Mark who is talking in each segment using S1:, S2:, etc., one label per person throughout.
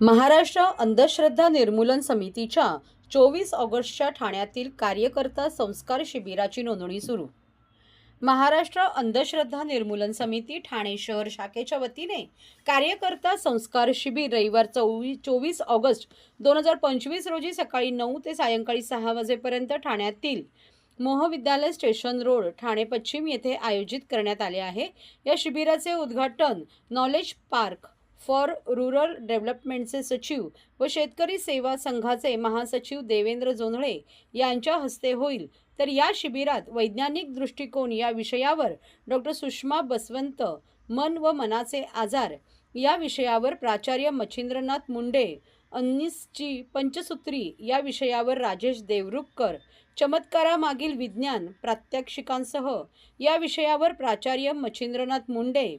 S1: महाराष्ट्र अंधश्रद्धा निर्मूलन समितीच्या चोवीस ऑगस्टच्या ठाण्यातील कार्यकर्ता संस्कार शिबिराची नोंदणी सुरू. महाराष्ट्र अंधश्रद्धा निर्मूलन समिती ठाणे शहर शाखेच्या वतीने कार्यकर्ता संस्कार शिबिर रविवार चोवीस चोवीस ऑगस्ट दोन हजार पंचवीस रोजी सकाळी नऊ ते सायंकाळी सहा वाजेपर्यंत ठाण्यातील मोहविद्यालय स्टेशन रोड ठाणे पश्चिम येथे आयोजित करण्यात आले आहे. या शिबिराचे उद्घाटन नॉलेज पार्क फॉर रुरल डेव्हलपमेंटचे सचिव व शेतकरी सेवा संघाचे महासचिव देवेंद्र जोंधळे यांच्या हस्ते होईल. तर या शिबिरात वैज्ञानिक दृष्टिकोन या विषयावर डॉक्टर सुषमा बसवंत मन व मनाचे आजार या विषयावर प्राचार्य मच्छिंद्रनाथ मुंडे अन्निसची पंचसूत्री या विषयावर राजेश देवरुखकर चमत्कारामागील विज्ञान प्रात्यक्षिकांसह या विषयावर प्राचार्य मच्छिंद्रनाथ मुंडे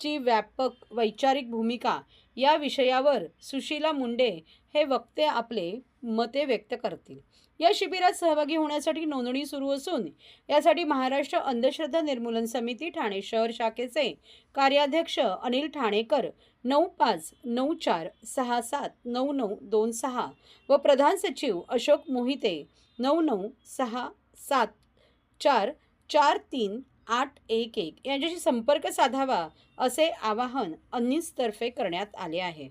S1: ची व्यापक वैचारिक भूमिका या विषयावर सुशीला मुंडे हे वक्ते आपले मते व्यक्त करतील. या शिबिरात सहभागी होण्यासाठी नोंदणी सुरू असून यासाठी महाराष्ट्र अंधश्रद्धा निर्मूलन समिती ठाणे शहर शाखेचे कार्याध्यक्ष अनिल ठाणेकर नऊ पाच नऊ चार सहा सात नऊ नऊ दोन सहा व प्रधान सचिव अशोक मोहिते नऊ नऊ सहा सात चार चार तीन आठ एक एक यांच्याशी संपर्क साधावा असे आवाहन अन्नीसतर्फे करण्यात आले आहे.